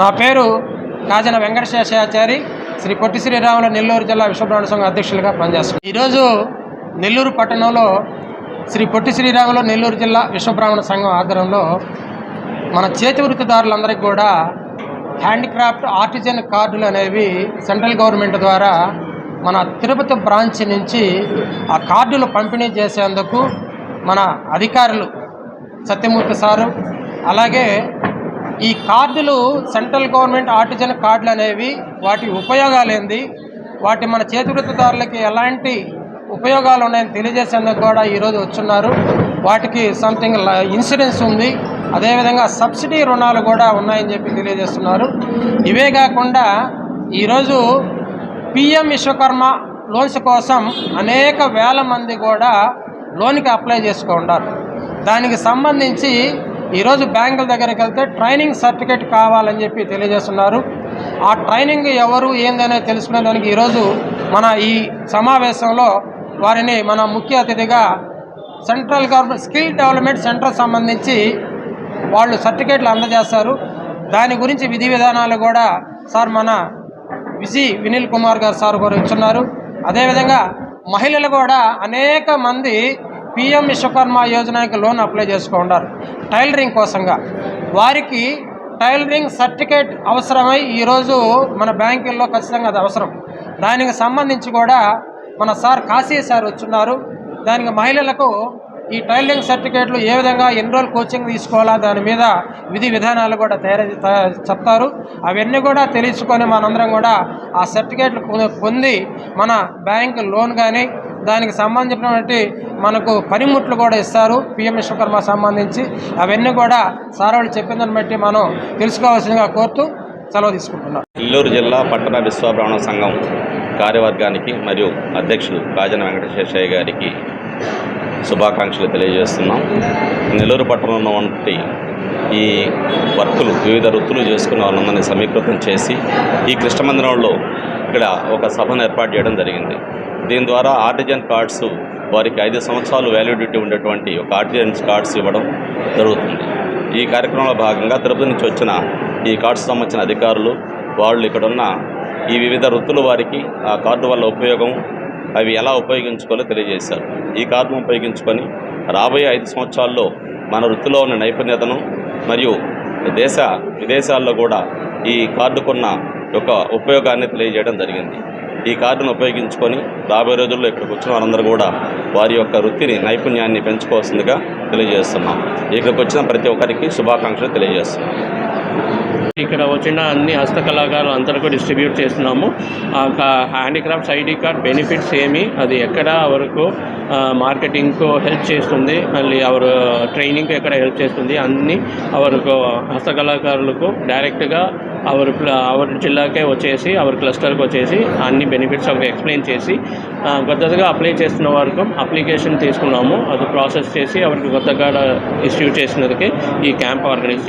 నా పేరు కాజన వెంకటశేషాచారి. శ్రీ పొట్టి శ్రీరాముల నెల్లూరు జిల్లా విశ్వబ్రాహ్మణ సంఘం అధ్యక్షులుగా పనిచేస్తున్నాను. ఈరోజు నెల్లూరు పట్టణంలో శ్రీ పొట్టి శ్రీరాములు నెల్లూరు జిల్లా విశ్వబ్రాహ్మణ సంఘం ఆధ్వర్యంలో మన చేతి వృత్తిదారులందరికీ కూడా హ్యాండిక్రాఫ్ట్ ఆర్టిజన్ కార్డులు అనేవి సెంట్రల్ గవర్నమెంట్ ద్వారా మన తిరుపతి బ్రాంచ్ నుంచి ఆ కార్డులు పంపిణీ చేసేందుకు మన అధికారులు సత్యమూర్తి సారు అలాగే ఈ కార్డులు సెంట్రల్ గవర్నమెంట్ ఆర్టిజన్ కార్డులు అనేవి వాటి ఉపయోగాలు ఏంది వాటి మన చేతివృత్తిదారులకి ఎలాంటి ఉపయోగాలు ఉన్నాయని తెలియజేసేందుకు కూడా ఈరోజు వచ్చున్నారు. వాటికి సంథింగ్ ఇన్సూరెన్స్ ఉంది. అదేవిధంగా సబ్సిడీ రుణాలు కూడా ఉన్నాయని చెప్పి తెలియజేస్తున్నారు. ఇవే కాకుండా ఈరోజు పిఎం విశ్వకర్మ లోన్స్ కోసం అనేక వేల మంది కూడా లోన్కి అప్లై చేసుకుంటారు. దానికి సంబంధించి ఈరోజు బ్యాంకుల దగ్గరికి వెళ్తే ట్రైనింగ్ సర్టిఫికేట్ కావాలని చెప్పి తెలియజేస్తున్నారు. ఆ ట్రైనింగ్ ఎవరు ఏందనేది తెలుసుకునే దానికి ఈరోజు మన ఈ సమావేశంలో వారిని మన ముఖ్య అతిథిగా central government skill development centre సంబంధించి వాళ్ళు సర్టిఫికేట్లు అందజేస్తారు. దాని గురించి విధి విధానాలు కూడా సార్ మన విజి వినిల్ కుమార్ గారు సార్ గారు ఇచ్చున్నారు. అదేవిధంగా మహిళలు కూడా అనేక మంది పిఎం విశ్వకర్మ యోజనకి లోన్ అప్లై చేసుకుంటారు టైలరింగ్ కోసంగా. వారికి టైలరింగ్ సర్టిఫికేట్ అవసరమై ఈరోజు మన బ్యాంకుల్లో ఖచ్చితంగా అది అవసరం. దానికి సంబంధించి కూడా మన సార్ కాశీ సార్ వచ్చున్నారు. దానికి మహిళలకు ఈ టైలరింగ్ సర్టిఫికేట్లు ఏ విధంగా ఎన్రోల్ కోచింగ్ తీసుకోవాలా దాని మీద విధి విధానాలు కూడా తయారు చెప్తారు. అవన్నీ కూడా తెలుసుకొని మనందరం కూడా ఆ సర్టిఫికేట్లు పొంది మన బ్యాంక్ లోన్ కానీ దానికి సంబంధించినటువంటి మనకు పనిముట్లు కూడా ఇస్తారు. పిఎం విశ్వకర్మ సంబంధించి అవన్నీ కూడా సార్ వాళ్ళు దాన్ని బట్టి మనం తెలుసుకోవాల్సిందిగా కోరుతూ సెలవు తీసుకుంటున్నాం. నెల్లూరు జిల్లా పట్టణ విశ్వబ్రాహ్మణ సంఘం కార్యవర్గానికి మరియు అధ్యక్షులు కాజన వెంకటశేషయ్య గారికి శుభాకాంక్షలు తెలియజేస్తున్నాం. నెల్లూరు పట్టణంలో వంటి ఈ వర్కులు వివిధ వృత్తులు చేసుకున్న వాళ్ళందరినీ సమీకృతం చేసి ఈ కృష్ణ మందిరంలో ఇక్కడ ఒక సభను ఏర్పాటు చేయడం జరిగింది. దీని ద్వారా ఆర్టిజన్ కార్డ్స్ వారికి ఐదు సంవత్సరాలు వ్యాలిడిటీ ఉండేటువంటి ఒక ఆర్టిజన్స్ కార్డ్స్ ఇవ్వడం జరుగుతుంది. ఈ కార్యక్రమంలో భాగంగా తిరుపతి నుంచి వచ్చిన ఈ కార్డ్స్ సంబంధించిన అధికారులు వాళ్ళు ఇక్కడున్న ఈ వివిధ వృత్తులు వారికి ఆ కార్డు వల్ల ఉపయోగం అవి ఎలా ఉపయోగించుకోవాలో తెలియజేశారు. ఈ కార్డును ఉపయోగించుకొని రాబోయే ఐదు సంవత్సరాల్లో మన వృత్తిలో ఉన్న నైపుణ్యతను మరియు దేశ విదేశాల్లో కూడా ఈ కార్డుకున్న యొక్క ఉపయోగాన్ని తెలియజేయడం జరిగింది. ఈ కార్డును ఉపయోగించుకొని రాబోయే రోజుల్లో ఇక్కడికి వచ్చిన వారందరూ కూడా వారి యొక్క వృత్తిని నైపుణ్యాన్ని పెంచుకోవాల్సిందిగా తెలియజేస్తున్నాం. ఇక్కడికి వచ్చిన ప్రతి ఒక్కరికి శుభాకాంక్షలు తెలియజేస్తున్నాం. ఇక్కడ వచ్చిన అన్ని హస్తకళాకారులు అందరికీ డిస్ట్రిబ్యూట్ చేస్తున్నాము. ఆ హ్యాండిక్రాఫ్ట్స్ ఐడి కార్డ్ బెనిఫిట్స్ ఏమి అది ఎక్కడ వరకు మార్కెటింగ్కు హెల్ప్ చేస్తుంది మళ్ళీ అవరు ట్రైనింగ్కి ఎక్కడ హెల్ప్ చేస్తుంది అన్నీ అవరకు హస్తకళాకారులకు డైరెక్ట్గా అవర్ అవర్ జిల్లాకే వచ్చేసి అవర్ క్లస్టర్కి వచ్చేసి అన్ని బెనిఫిట్స్ అవి ఎక్స్ప్లెయిన్ చేసి కొత్తగా అప్లై చేస్తున్న వరకు అప్లికేషన్ తీసుకున్నాము. అది ప్రాసెస్ చేసి అవరికి కొత్తగా ఇష్యూ చేసినందుకే ఈ క్యాంప్ ఆర్గనైజ్ చేస్తాం